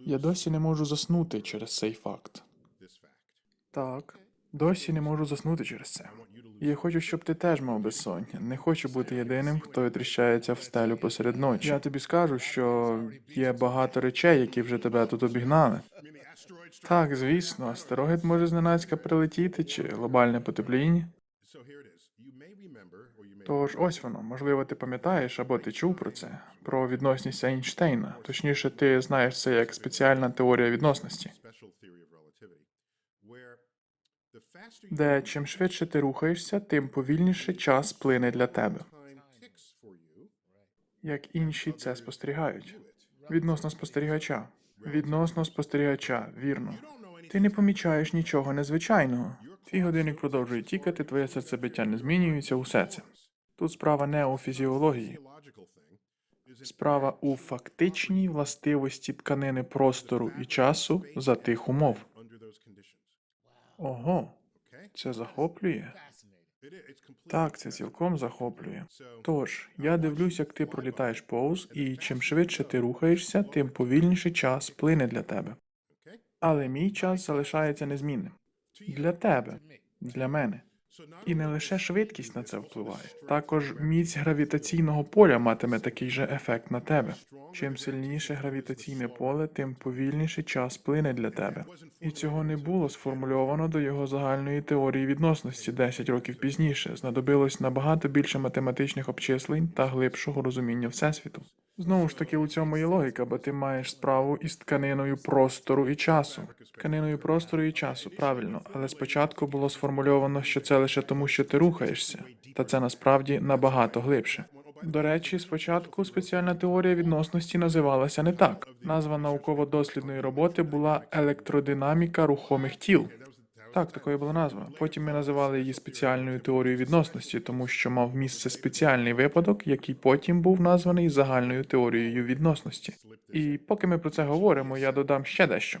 Я досі не можу заснути через цей факт. Так, досі не можу заснути через це. І я хочу, щоб ти теж мав безсоння. Не хочу бути єдиним, хто відріщається в стелю посеред ночі. Я тобі скажу, що є багато речей, які вже тебе тут обігнали. Так, звісно, астероїд може зненацька прилетіти чи глобальне потепління. Тож ось воно, можливо, ти пам'ятаєш або ти чув про це, про відносність Ейнштейна. Точніше, ти знаєш це як спеціальна теорія відносності, де чим швидше ти рухаєшся, тим повільніше час плине для тебе. Як інші це спостерігають. Відносно спостерігача. Відносно спостерігача, вірно. Ти не помічаєш нічого незвичайного. Твій годинник продовжує тікати, твоє серцебиття не змінюється, усе це. Тут справа не у фізіології, справа у фактичній властивості тканини простору і часу за тих умов. Ого, це захоплює? Так, це цілком захоплює. Тож, я дивлюсь, як ти пролітаєш повз, і чим швидше ти рухаєшся, тим повільніше час плине для тебе. Але мій час залишається незмінним. Для тебе, для мене. І не лише швидкість на це впливає. Також міць гравітаційного поля матиме такий же ефект на тебе. Чим сильніше гравітаційне поле, тим повільніше час плине для тебе. І цього не було сформульовано до його загальної теорії відносності 10 років пізніше. Знадобилось набагато більше математичних обчислень та глибшого розуміння всесвіту. Знову ж таки, у цьому є логіка, бо ти маєш справу із тканиною простору і часу. Тканиною простору і часу, правильно, але спочатку було сформульовано, що це лише тому, що ти рухаєшся, та це насправді набагато глибше. До речі, спочатку спеціальна теорія відносності називалася не так. Назва науково-дослідної роботи була електродинаміка рухомих тіл. Так, такою була назва. Потім ми називали її спеціальною теорією відносності, тому що мав місце спеціальний випадок, який потім був названий загальною теорією відносності. І поки ми про це говоримо, я додам ще дещо.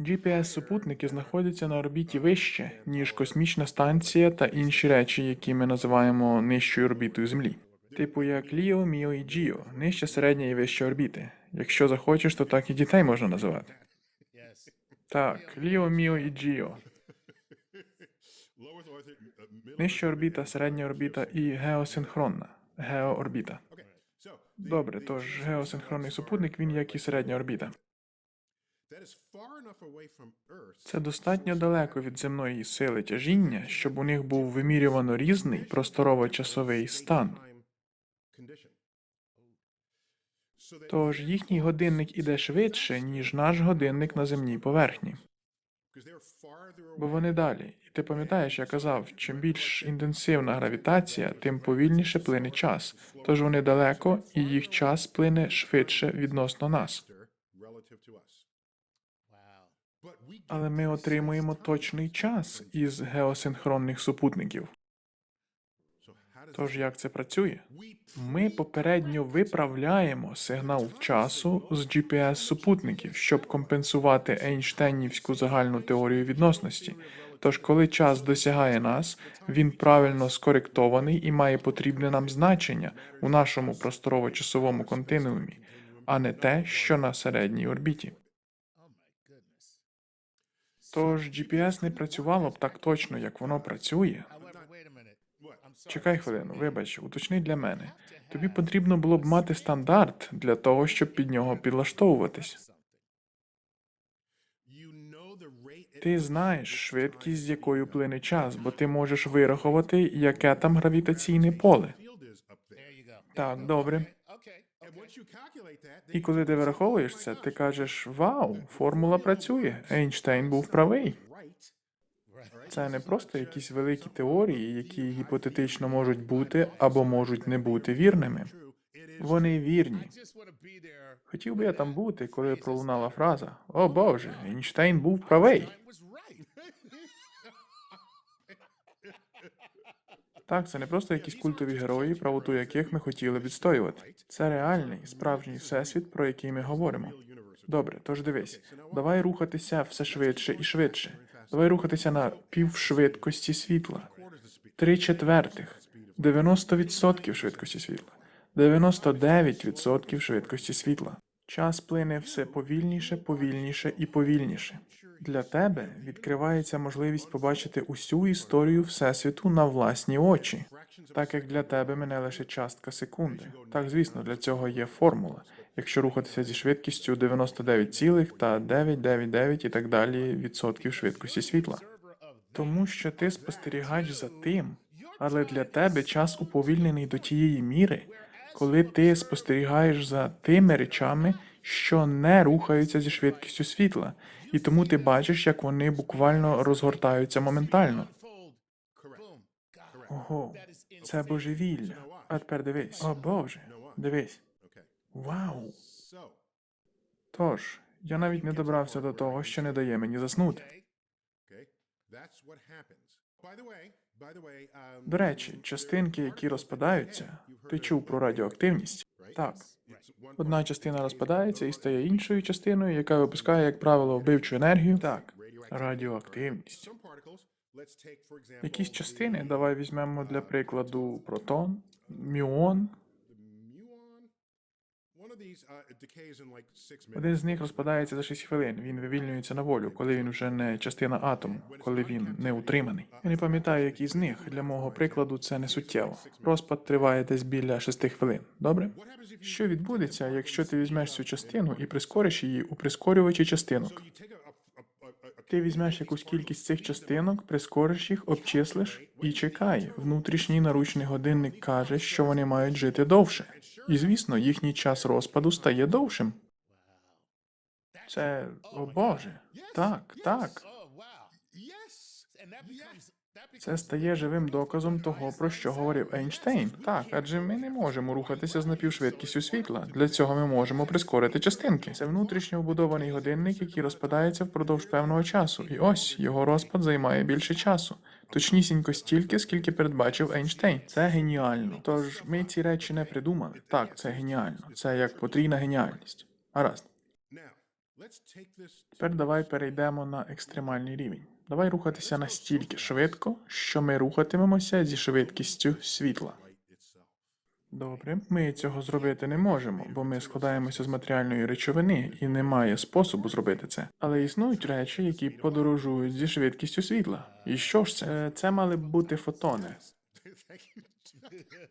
GPS-супутники знаходяться на орбіті вище, ніж космічна станція та інші речі, які ми називаємо нижчою орбітою Землі. Типу як Ліо, Міо і Джіо, нижча середня і вища орбіти. Якщо захочеш, то так і дітей можна називати. Так, Ліо, Міо і Джіо. Нижча орбіта, середня орбіта і геосинхронна геоорбіта. Добре, тож геосинхронний супутник він як і середня орбіта. Це достатньо далеко від земної сили тяжіння, щоб у них був вимірювано різний просторово-часовий стан. Тож їхній годинник іде швидше, ніж наш годинник на земній поверхні. Бо вони далі. І ти пам'ятаєш, я казав, чим більш інтенсивна гравітація, тим повільніше плине час. Тож вони далеко, і їх час плине швидше відносно нас. Але ми отримуємо точний час із геосинхронних супутників. Тож як це працює? Ми попередньо виправляємо сигнал часу з GPS-супутників, щоб компенсувати Ейнштейнівську загальну теорію відносності. Тож, коли час досягає нас, він правильно скоректований і має потрібне нам значення у нашому просторово-часовому континуумі, а не те, що на середній орбіті. Тож GPS не працювало б так точно, як воно працює. Чекай хвилину, вибач, уточни для мене. Тобі потрібно було б мати стандарт для того, щоб під нього підлаштовуватись. Ти знаєш швидкість, з якою плине час, бо ти можеш вирахувати, яке там гравітаційне поле. Так, добре. І коли ти вираховуєш це, ти кажеш: Вау, формула працює. Ейнштейн був правий. Це не просто якісь великі теорії, які гіпотетично можуть бути або можуть не бути вірними. Вони вірні. Хотів би я там бути, коли пролунала фраза О Боже, Ейнштейн був правий. Так, це не просто якісь культові герої, правоту яких ми хотіли відстоювати. Це реальний, справжній всесвіт, про який ми говоримо. Добре, тож дивись, давай рухатися все швидше і швидше. Давай рухатися на півшвидкості світла. Три четвертих, 90% швидкості світла, 99% швидкості світла. Час плине все повільніше, повільніше і повільніше. Для тебе відкривається можливість побачити усю історію Всесвіту на власні очі, так як для тебе мене лише частка секунди. Так, звісно, для цього є формула. Якщо рухатися зі швидкістю 99,999 і так далі відсотків швидкості світла. Тому що ти спостерігач за тим, але для тебе час уповільнений до тієї міри, коли ти спостерігаєш за тими речами, що не рухаються зі швидкістю світла, і тому ти бачиш, як вони буквально розгортаються моментально. Ого, це божевілля. А тепер дивись. О Боже, дивись. Вау. Тож, я навіть не добрався до того, що не дає мені заснути. До речі, частинки, які розпадаються, ти чув про радіоактивність? Так. Одна частина розпадається і стає іншою частиною, яка випускає, як правило, вбивчу енергію. Так, радіоактивність. Якісь частини, давай візьмемо для прикладу протон, мюон. Один з них розпадається за 6 хвилин. Він вивільнюється на волю, коли він вже не частина атому, коли він не утриманий. Я не пам'ятаю, який з них. Для мого прикладу це не суттєво. Розпад триває десь біля 6 хвилин. Добре? Що відбудеться, якщо ти візьмеш цю частину і прискориш її у прискорювачі частинок? Ти візьмеш якусь кількість цих частинок, прискориш їх, обчислиш і чекай. Внутрішній наручний годинник каже, що вони мають жити довше. І звісно, їхній час розпаду стає довшим. Це о Боже. Так, так. Це стає живим доказом того, про що говорив Ейнштейн. Так, адже ми не можемо рухатися з напівшвидкістю світла. Для цього ми можемо прискорити частинки. Це внутрішньо вбудований годинник, який розпадається впродовж певного часу. І ось його розпад займає більше часу. Точнісінько стільки, скільки передбачив Ейнштейн. Це геніально. Тож ми ці речі не придумали. Так, це геніально. Це як потрійна геніальність. Гаразд. Тепер давай перейдемо на екстремальний рівень. Давай рухатися настільки швидко, що ми рухатимемося зі швидкістю світла. Добре, ми цього зробити не можемо, бо ми складаємося з матеріальної речовини і немає способу зробити це. Але існують речі, які подорожують зі швидкістю світла. І що ж це? Е, Це мали б бути фотони.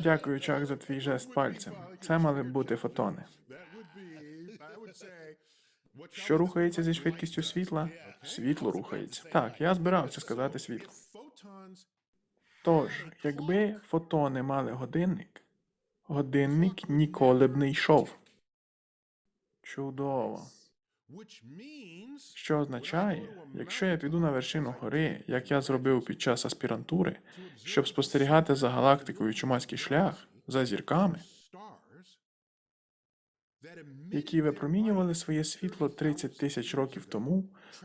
Дякую, Чак, за твій жест пальцем. Це мали б бути фотони. Що рухається зі швидкістю світла? Світло рухається. Так, я збирався сказати світло. Тож, якби фотони мали годинник, годинник ніколи б не йшов. Чудово. Що означає, якщо я піду на вершину гори, як я зробив під час аспірантури, щоб спостерігати за галактикою чумацький шлях, за зірками, які випромінювали своє світло 30 тисяч років тому,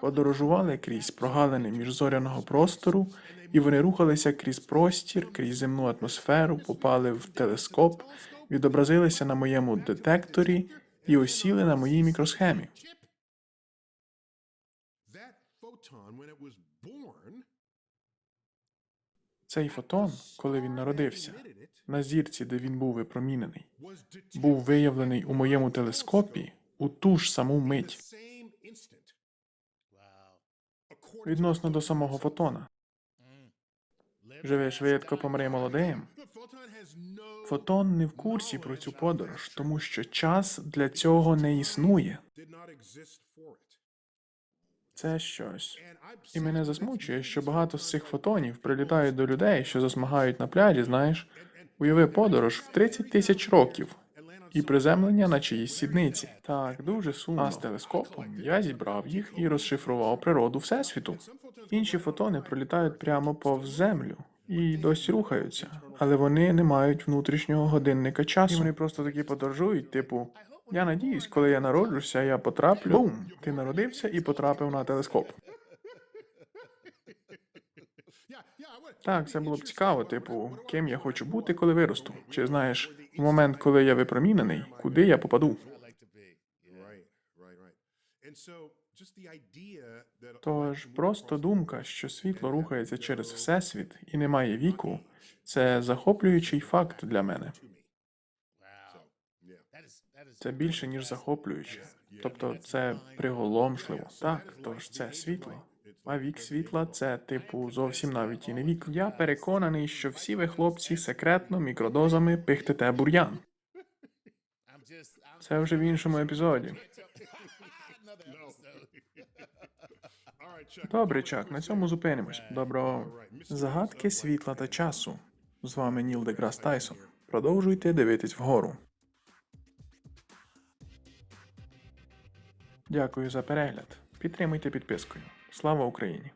подорожували крізь прогалини міжзоряного простору, і вони рухалися крізь простір, крізь земну атмосферу, попали в телескоп, відобразилися на моєму детекторі і осіли на моїй мікросхемі. Цей фотон, коли він народився, на зірці, де він був випромінений, був виявлений у моєму телескопі у ту ж саму мить відносно до самого фотона. Живи швидко, помри молодим. Фотон не в курсі про цю подорож, тому що час для цього не існує. Це щось. І мене засмучує, що багато з цих фотонів прилітають до людей, що засмагають на пляжі, знаєш. Уяви подорож в 30 тисяч років і приземлення на чиїсь сідниці. Так, дуже сумно. А з телескопом я зібрав їх і розшифрував природу Всесвіту. Інші фотони пролітають прямо повз землю і досі рухаються, але вони не мають внутрішнього годинника часу. І вони просто такі подорожують, типу. Я надіюсь, коли я народжуся, я потраплю. Бум! Ти народився і потрапив на телескоп. Так, це було б цікаво, типу, ким я хочу бути, коли виросту. Чи знаєш, в момент, коли я випромінений, куди я попаду? Тож просто думка, що світло рухається через всесвіт і немає віку, це захоплюючий факт для мене. Це більше, ніж захоплююче. Тобто це приголомшливо. Так, тож це світло. А вік світла це, типу, зовсім навіть і не вік. Я переконаний, що всі ви, хлопці, секретно мікродозами пихтете бур'ян. Це вже в іншому епізоді. Добре, Чак, на цьому зупинимось. Добро. Загадки світла та часу. З вами Ніл Деграс Тайсон. Продовжуйте дивитись вгору. Дякую за перегляд. Підтримуйте підпискою. Слава Україні!